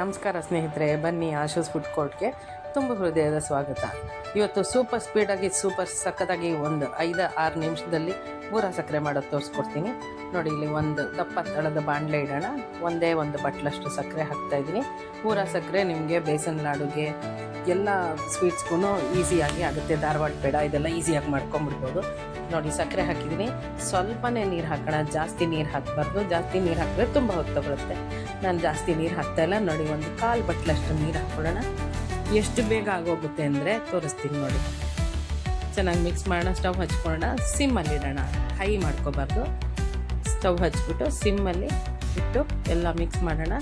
ನಮಸ್ಕಾರ ಸ್ನೇಹಿತರೆ, ಬನ್ನಿ ಆಶೂಸ್ ಫುಡ್ ಕೋರ್ಟ್ಗೆ ತುಂಬ ಹೃದಯದ ಸ್ವಾಗತ. ಇವತ್ತು ಸೂಪರ್ ಸ್ಪೀಡಾಗಿ ಸೂಪರ್ ಸಖತ್ತಾಗಿ ಒಂದು ಐದು, ಆರು ನಿಮಿಷದಲ್ಲಿ ಬೂರ ಸಕ್ಕರೆ ಮಾಡೋದು ತೋರಿಸ್ಕೊಡ್ತೀನಿ. ನೋಡಿ, ಇಲ್ಲಿ ಒಂದು ದಪ್ಪ ತಳದ ಬಾಣಲೆ ಇಡೋಣ. ಒಂದೇ ಒಂದು ಬಟ್ಲಷ್ಟು ಸಕ್ಕರೆ ಹಾಕ್ತಾ ಇದ್ದೀನಿ. ಬೂರ ಸಕ್ಕರೆ ನಿಮಗೆ ಬೇಸನ್ ಲಾಡುಗೆ, ಎಲ್ಲ ಸ್ವೀಟ್ಸ್ಗೂ ಈಸಿಯಾಗಿ ಆಗುತ್ತೆ. ಧಾರವಾಡ ಬೇಡ ಇದೆಲ್ಲ ಈಸಿಯಾಗಿ ಮಾಡ್ಕೊಂಬಿಡ್ಬೋದು ನೋಡಿ, ಸಕ್ಕರೆ ಹಾಕಿದ್ದೀನಿ. ಸ್ವಲ್ಪನೇ ನೀರು ಹಾಕೋಣ. ಜಾಸ್ತಿ ನೀರು ಹಾಕಬಾರ್ದು. ಜಾಸ್ತಿ ನೀರು ಹಾಕಿದ್ರೆ ತುಂಬ ಹೊತ್ತು ಬರುತ್ತೆ ನಾನು ಜಾಸ್ತಿ ನೀರು ಹಾಕ್ತಾ ಇಲ್ಲ. ನೋಡಿ, ಒಂದು ಕಾಲು ಬಟ್ಲಷ್ಟು ನೀರು ಹಾಕ್ಕೊಳ್ಳೋಣ ಎಷ್ಟು ಬೇಗ ಆಗೋಗುತ್ತೆ ಅಂದರೆ ತೋರಿಸ್ತೀನಿ ನೋಡಿ. ಚೆನ್ನಾಗಿ ಮಿಕ್ಸ್ ಮಾಡೋಣ. ಸ್ಟವ್ ಹಚ್ಕೊಳ್ಳೋಣ. ಸಿಮ್ಮಲ್ಲಿಡೋಣ ಹೈ ಮಾಡ್ಕೋಬಾರ್ದು. ಸ್ಟವ್ ಹಚ್ಬಿಟ್ಟು ಸಿಮ್ಮಲ್ಲಿ ಇಟ್ಟು ಎಲ್ಲ ಮಿಕ್ಸ್ ಮಾಡೋಣ.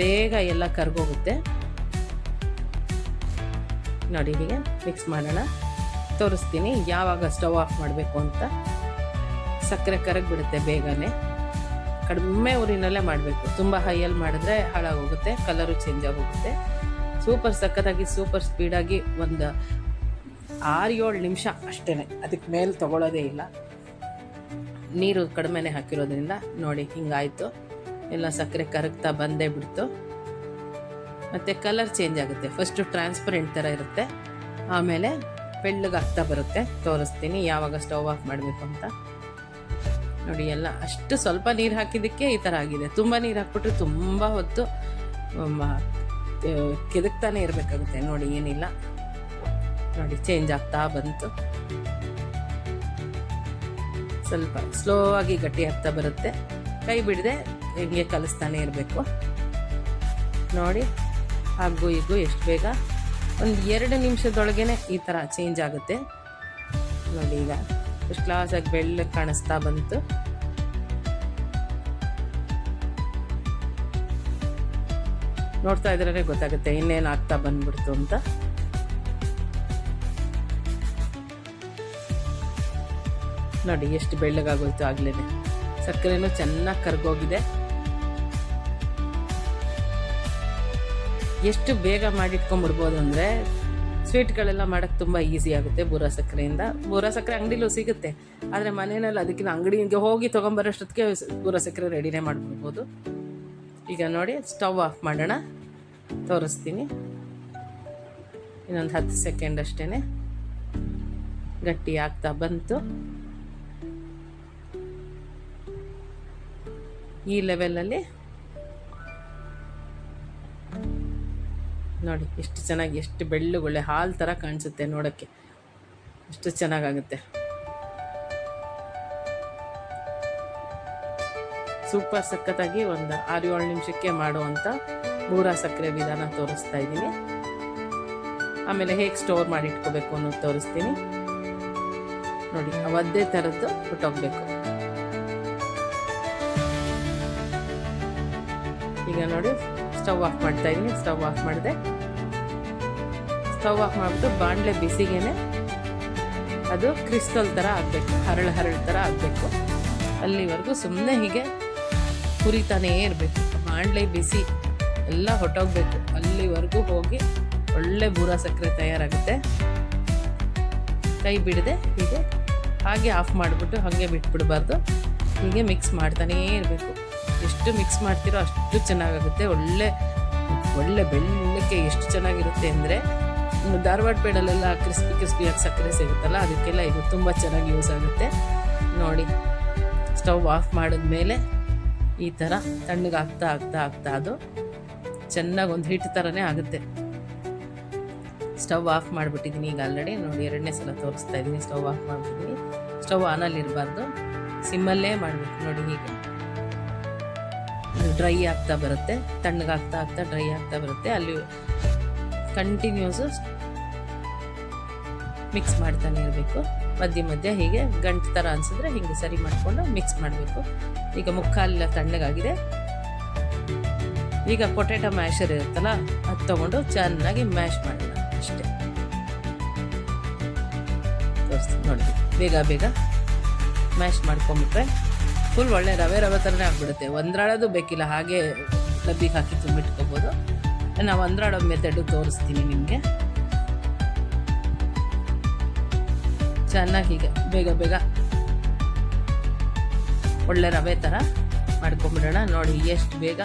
ಬೇಗ ಎಲ್ಲ ಕರ್ಗೋಗುತ್ತೆ. ನೋಡಿ, ಹೀಗೆ ಮಿಕ್ಸ್ ಮಾಡೋಣ. ತೋರಿಸ್ತೀನಿ. ಯಾವಾಗ ಸ್ಟವ್ ಆಫ್ ಮಾಡಬೇಕು ಅಂತ. ಸಕ್ಕರೆ ಕರಗಿಬಿಡುತ್ತೆ ಬೇಗನೆ. ಕಡಿಮೆ ಊರಿನಲ್ಲೇ ಮಾಡಬೇಕು. ತುಂಬ ಹೈಯಲ್ಲಿ ಮಾಡಿದ್ರೆ ಹಾಳಾಗೋಗುತ್ತೆ ಕಲರು ಚೇಂಜ್ ಆಗೋಗುತ್ತೆ. ಸೂಪರ್ ಸಕ್ಕತ್ತಾಗಿ ಸೂಪರ್ ಸ್ಪೀಡಾಗಿ ಒಂದು ಆರು ಏಳು ನಿಮಿಷ ಅಷ್ಟೇ ಅದಕ್ಕೆ ಮೇಲೆ ತಗೊಳ್ಳೋದೇ ಇಲ್ಲ. ನೀರು ಕಡಿಮೆನೇ ಹಾಕಿರೋದ್ರಿಂದ ನೋಡಿ ಹಿಂಗಾಯಿತು. ಎಲ್ಲ ಸಕ್ಕರೆ ಕರಗ್ತಾ ಬಂದೇ ಬಿಡ್ತು. ಮತ್ತು ಕಲರ್ ಚೇಂಜ್ ಆಗುತ್ತೆ. ಫಸ್ಟು ಟ್ರಾನ್ಸ್ಪರೆಂಟ್ ಥರ ಇರುತ್ತೆ. ಆಮೇಲೆ ಬೆಳ್ಳಗಾಗ್ತಾ ಬರುತ್ತೆ. ತೋರಿಸ್ತೀನಿ ಯಾವಾಗ ಸ್ಟವ್ ಆಫ್ ಮಾಡಬೇಕು ಅಂತ. ನೋಡಿ, ಎಲ್ಲ ಅಷ್ಟು ಸ್ವಲ್ಪ ನೀರು ಹಾಕಿದ್ದಕ್ಕೆ ಈ ಥರ ಆಗಿದೆ. ತುಂಬ ನೀರು ಹಾಕ್ಬಿಟ್ರೆ ತುಂಬ ಹೊತ್ತು ಕೆದಕ್ತಾನೆ ಇರಬೇಕಾಗುತ್ತೆ. ನೋಡಿ, ಏನಿಲ್ಲ. ನೋಡಿ ಚೇಂಜ್ ಆಗ್ತಾ ಬಂತು. ಸ್ವಲ್ಪ ಸ್ಲೋ ಆಗಿ ಗಟ್ಟಿ ಆಗ್ತಾ ಬರುತ್ತೆ. ಕೈ ಬಿಡದೆ ಹಿಂಗೆ ಕಲಿಸ್ತಾನೆ ಇರಬೇಕು. ನೋಡಿ, ಹಾಗೂ ಈಗೂ ಎಷ್ಟು ಬೇಗ ಒಂದು ಎರಡು ನಿಮಿಷದೊಳಗೇನೆ ಈ ಥರ ಚೇಂಜ್ ಆಗುತ್ತೆ. ನೋಡಿ ಈಗ ಎಷ್ಟು ಕ್ಲಾಸಾಗಿ ಬೆಳ್ಳಗೆ ಕಾಣಿಸ್ತಾ ಬಂತು. ನೋಡ್ತಾ ಇದ್ರೆ ಗೊತ್ತಾಗುತ್ತೆ ಇನ್ನೇನು ಆಗ್ತಾ ಬಂದ್ಬಿಡ್ತು ಅಂತ. ನೋಡಿ ಎಷ್ಟು ಬೆಳ್ಳಗಾಗೋಯ್ತು ಆಗ್ಲೇನೆ. ಸಕ್ಕರೆನೂ ಚೆನ್ನಾಗಿ ಕರ್ಗೋಗಿದೆ. ಎಷ್ಟು ಬೇಗ ಮಾಡಿಟ್ಕೊಂಡ್ಬಿಡ್ಬೋದು ಅಂದರೆ ಸ್ವೀಟ್ಗಳೆಲ್ಲ ಮಾಡೋಕ್ಕೆ ತುಂಬ ಈಸಿ ಆಗುತ್ತೆ ಬೂರ ಸಕ್ಕರೆಯಿಂದ. ಬೂರ ಸಕ್ಕರೆ ಅಂಗಡಿಲೂ ಸಿಗುತ್ತೆ. ಆದರೆ ಮನೆಯಲ್ಲಿ ಅದಕ್ಕಿಂತ ಅಂಗಡಿಗೆ ಹೋಗಿ ತೊಗೊಂಬರೋಷ್ಟೊತ್ತಿಗೆ ಬೂರ ಸಕ್ಕರೆ ರೆಡಿನೇ ಮಾಡ್ಬಿಡ್ಬೋದು. ಈಗ ನೋಡಿ, ಸ್ಟವ್ ಆಫ್ ಮಾಡೋಣ. ತೋರಿಸ್ತೀನಿ. ಇನ್ನೊಂದು ಹತ್ತು ಸೆಕೆಂಡ್ ಅಷ್ಟೇ ಗಟ್ಟಿ ಆಗ್ತಾ ಬಂತು. ಈ ಲೆವೆಲಲ್ಲಿ ನೋಡಿ, ಎಷ್ಟು ಚೆನ್ನಾಗಿ, ಎಷ್ಟು ಬೆಳ್ಳುಗಳೆ ಹಾಲು ಥರ ಕಾಣಿಸುತ್ತೆ ನೋಡೋಕ್ಕೆ. ಎಷ್ಟು ಚೆನ್ನಾಗಾಗುತ್ತೆ. ಸೂಪರ್ ಸಖತ್ತಾಗಿ ಒಂದು ಆರು ಏಳು ನಿಮಿಷಕ್ಕೆ ಮಾಡುವಂಥ ಬೂರ ಸಕ್ಕರೆ ವಿಧಾನ ತೋರಿಸ್ತಾ ಇದ್ದೀನಿ. ಆಮೇಲೆ ಹೇಗೆ ಸ್ಟೋರ್ ಮಾಡಿ ಇಟ್ಕೋಬೇಕು ಅನ್ನೋದು ತೋರಿಸ್ತೀನಿ. ನೋಡಿ, ಅವದ್ದೇ ಥರದ್ದು ಬಿಟ್ಟೋಗ್ಬೇಕು. ಈಗ ನೋಡಿ ಸ್ಟವ್ ಆಫ್ ಮಾಡ್ತಾ ಇದ್ದೀನಿ, ಸ್ಟವ್ ಆಫ್ ಮಾಡಿದೆ. ಸ್ಟವ್ ಆಫ್ ಮಾಡಿಬಿಟ್ಟು ಬಾಣಲೆ ಬಿಸಿಗೇನೆ ಅದು ಕ್ರಿಸ್ಟಲ್ ಥರ ಆಗಬೇಕು, ಹರಳು ಹರಳು ಥರ ಆಗಬೇಕು. ಅಲ್ಲಿವರೆಗೂ ಸುಮ್ಮನೆ ಹೀಗೆ ಹುರಿತಾನೇ ಇರಬೇಕು. ಬಾಣಲೆ ಬಿಸಿ, ಎಲ್ಲ ಹೊಟ್ಟೋಗ್ಬೇಕು. ಅಲ್ಲಿವರೆಗೂ ಹೋಗಿ ಒಳ್ಳೆ ಬೂರ ಸಕ್ಕರೆ ತಯಾರಾಗುತ್ತೆ. ಕೈ ಬಿಡದೆ ಹೀಗೆ, ಹಾಗೆ ಆಫ್ ಮಾಡಿಬಿಟ್ಟು ಹಾಗೆ ಬಿಟ್ಬಿಡಬಾರ್ದು. ಹೀಗೆ ಮಿಕ್ಸ್ ಮಾಡ್ತಾನೇ ಇರಬೇಕು. ಎಷ್ಟು ಮಿಕ್ಸ್ ಮಾಡ್ತೀರೋ ಅಷ್ಟು ಚೆನ್ನಾಗಾಗುತ್ತೆ. ಒಳ್ಳೆ ಒಳ್ಳೆ ಬೆಳ್ಳಕ್ಕೆ ಎಷ್ಟು ಚೆನ್ನಾಗಿರುತ್ತೆ ಅಂದರೆ ಧಾರವಾಡ ಪೇಡಲ್ಲೆಲ್ಲ ಕ್ರಿಸ್ಪಿ ಆಗಿ ಸಕ್ಕರೆ ಸಿಗುತ್ತಲ್ಲ, ಅದಕ್ಕೆಲ್ಲ ಇದು ತುಂಬ ಚೆನ್ನಾಗಿ ಯೂಸ್ ಆಗುತ್ತೆ. ನೋಡಿ ಸ್ಟವ್ ಆಫ್ ಮಾಡಿದ್ಮೇಲೆ ಈ ಥರ ತಣ್ಣಗಾಗ್ತಾ ಆಗ್ತಾ ಆಗ್ತಾ ಅದು ಚೆನ್ನಾಗಿ ಒಂದು ಹಿಟ್ಟು ಥರನೇ ಆಗುತ್ತೆ. ಸ್ಟವ್ ಆಫ್ ಮಾಡಿಬಿಟ್ಟಿದ್ದೀನಿ ಈಗ ಆಲ್ರೆಡಿ ನೋಡಿ, ಎರಡನೇ ಸಲ ತೋರಿಸ್ತಾ ಇದ್ದೀನಿ ಸ್ಟವ್ ಆಫ್ ಮಾಡಿಬಿಟ್ಟಿದ್ದೀನಿ ಸ್ಟವ್ ಆನಲ್ಲಿ ಇರಬಾರ್ದು ಸಿಮ್ಮಲ್ಲೇ ಮಾಡಬೇಕು. ನೋಡಿ ಹೀಗೆ. ಡ್ರೈ ಆಗ್ತಾ ಬರುತ್ತೆ ತಣ್ಣಗಾಗ್ತಾ ಆಗ್ತಾ ಡ್ರೈ ಆಗ್ತಾ ಬರುತ್ತೆ. ಅಲ್ಲಿ ಕಂಟಿನ್ಯೂಸು ಮಿಕ್ಸ್ ಮಾಡ್ತಾನೆ ಇರಬೇಕು. ಮಧ್ಯೆ ಮಧ್ಯೆ ಹೀಗೆ ಗಂಟು ಥರ ಅನಿಸಿದ್ರೆ ಹಿಂಗೆ ಸರಿ ಮಾಡಿಕೊಂಡು ಮಿಕ್ಸ್ ಮಾಡಬೇಕು. ಈಗ ಮುಕ್ಕಾಲೆಲ್ಲ ತಣ್ಣಗಾಗಿದೆ. ಈಗ ಪೊಟ್ಯಾಟೊ ಮ್ಯಾಶರ್ ಇರುತ್ತಲ್ಲ, ಅದು ತೊಗೊಂಡು ಚೆನ್ನಾಗಿ ಮ್ಯಾಶ್ ಮಾಡೋಣ ಅಷ್ಟೇ. ತೋರಿಸ್ತೀನಿ ನೋಡಿ, ಬೇಗ ಬೇಗ ಮ್ಯಾಶ್ ಮಾಡ್ಕೊಂಬಿಟ್ರೆ ಫುಲ್ ಒಳ್ಳೆ ರವೆ ರವೆ ಥರನೇ ಆಗ್ಬಿಡುತ್ತೆ. ಒಂದ್ರಾಡೋದು ಬೇಕಿಲ್ಲ, ಹಾಗೆ ಡಬ್ಬಿಗೆ ಹಾಕಿ ತುಂಬಿಟ್ಕೋಬೋದು. ನಾವು ಒಂದ್ರಾಡೋ ಮೆಥಡು ತೋರಿಸ್ತೀನಿ ನಿಮಗೆ. ಚೆನ್ನಾಗಿ ಹೀಗೆ ಬೇಗ ಬೇಗ ಒಳ್ಳೆ ರವೆ ಥರ ಮಾಡ್ಕೊಂಬಿಡೋಣ. ನೋಡಿ ಎಷ್ಟು ಬೇಗ,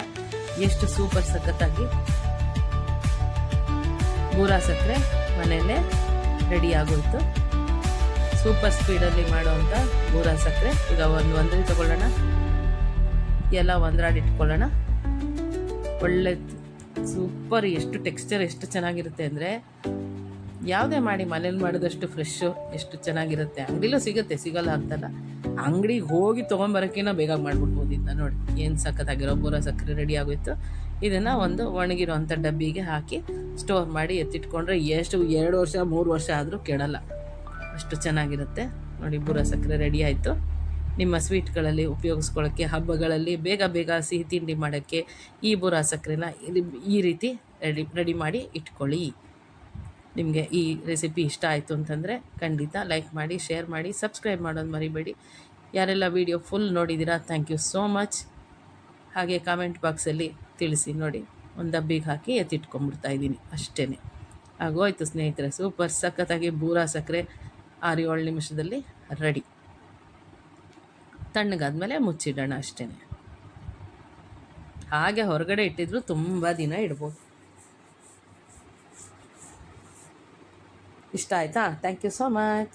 ಎಷ್ಟು ಸೂಪರ್ ಸಖತ್ತಾಗಿ ಬೂರಾ ಸಕ್ಕರೆ ಮನೆಯಲ್ಲೇ ರೆಡಿ ಆಗೋಯ್ತು. ಸೂಪರ್ ಸ್ಪೀಡಲ್ಲಿ ಮಾಡುವಂಥ ಬೂರಾ ಸಕ್ಕರೆ. ಈಗ ಒಂದು ಒಂದ್ರಲ್ಲಿ ತಗೊಳ್ಳೋಣ. ಎಲ್ಲ ಒಂದ್ರಾಡಿ ಇಟ್ಕೊಳ್ಳೋಣ. ಒಳ್ಳೆ ಸೂಪರ್ ಎಷ್ಟು ಟೆಕ್ಸ್ಚರ್ ಎಷ್ಟು ಚೆನ್ನಾಗಿರುತ್ತೆ ಅಂದರೆ ಯಾವುದೇ ಮಾಡಿ ಮನೇಲಿ ಮಾಡಿದಷ್ಟು ಫ್ರೆಶ್ಶು ಎಷ್ಟು ಚೆನ್ನಾಗಿರುತ್ತೆ. ಅಂಗಡಿಲೂ ಸಿಗುತ್ತೆ, ಸಿಗಲ್ಲ ಅಂತಲ್ಲ. ಅಂಗಡಿಗೆ ಹೋಗಿ ತೊಗೊಂಬರೋಕ್ಕಿಂತ ಬೇಗ ಮಾಡ್ಬಿಡ್ಬೋದು ಇದನ್ನ ನೋಡಿ. ಏನು ಸಖತ್ತಾಗಿರೋ ಪೂರ ಸಕ್ಕರೆ ರೆಡಿ ಆಗೋಯ್ತು. ಇದನ್ನು ಒಂದು ಒಣಗಿರೋವಂಥ ಡಬ್ಬಿಗೆ ಹಾಕಿ ಸ್ಟೋರ್ ಮಾಡಿ ಎತ್ತಿಟ್ಕೊಂಡ್ರೆ ಎಷ್ಟು, ಎರಡು ವರ್ಷ, ಮೂರು ವರ್ಷ ಆದರೂ ಕೆಡಲ್ಲ. ಅಷ್ಟು ಚೆನ್ನಾಗಿರುತ್ತೆ. ನೋಡಿ, ಬುರ ಸಕ್ಕರೆ ರೆಡಿ ಆಯಿತು. ನಿಮ್ಮ ಸ್ವೀಟ್ಗಳಲ್ಲಿ ಉಪಯೋಗಿಸ್ಕೊಳ್ಳೋಕ್ಕೆ ಹಬ್ಬಗಳಲ್ಲಿ ಬೇಗ ಬೇಗ ಸಿಹಿ ತಿಂಡಿ ಮಾಡೋಕ್ಕೆ ಈ ಬುರ ಸಕ್ಕರೆನ ಈ ರೀತಿ ರೆಡಿ ರೆಡಿ ಮಾಡಿ ಇಟ್ಕೊಳ್ಳಿ. ನಿಮಗೆ ಈ ರೆಸಿಪಿ ಇಷ್ಟ ಆಯಿತು ಅಂತಂದರೆ ಖಂಡಿತ ಲೈಕ್ ಮಾಡಿ ಶೇರ್ ಮಾಡಿ ಸಬ್ಸ್ಕ್ರೈಬ್ ಮಾಡೋದು ಮರಿಬೇಡಿ. ಯಾರೆಲ್ಲ ವಿಡಿಯೋ ಫುಲ್ ನೋಡಿದ್ದೀರಾ ಥ್ಯಾಂಕ್ ಯು ಸೋ ಮಚ್ ಹಾಗೆ ಕಾಮೆಂಟ್ ಬಾಕ್ಸಲ್ಲಿ ತಿಳಿಸಿ ನೋಡಿ, ಒಂದು ಡಬ್ಬಿಗೆ ಹಾಕಿ ಎತ್ತಿಟ್ಕೊಂಡ್ಬಿಡ್ತಾ ಇದ್ದೀನಿ ಅಷ್ಟೇ ಆಗೋಯ್ತು ಸ್ನೇಹಿತರೆ ಸೂಪರ್ ಸಖತ್ತಾಗಿ ಬೂರಾ ಸಕ್ಕರೆ. ಆರು ಏಳು ನಿಮಿಷದಲ್ಲಿ ರೆಡಿ ತಣ್ಣಗಾದ್ಮೇಲೆ ಮುಚ್ಚಿಡೋಣ ಅಷ್ಟೇ ಹಾಗೆ ಹೊರಗಡೆ ಇಟ್ಟಿದ್ರು ತುಂಬ ದಿನ ಇಡ್ಬೋದು. ಇಷ್ಟ ಆಯಿತಾ? Thank you so much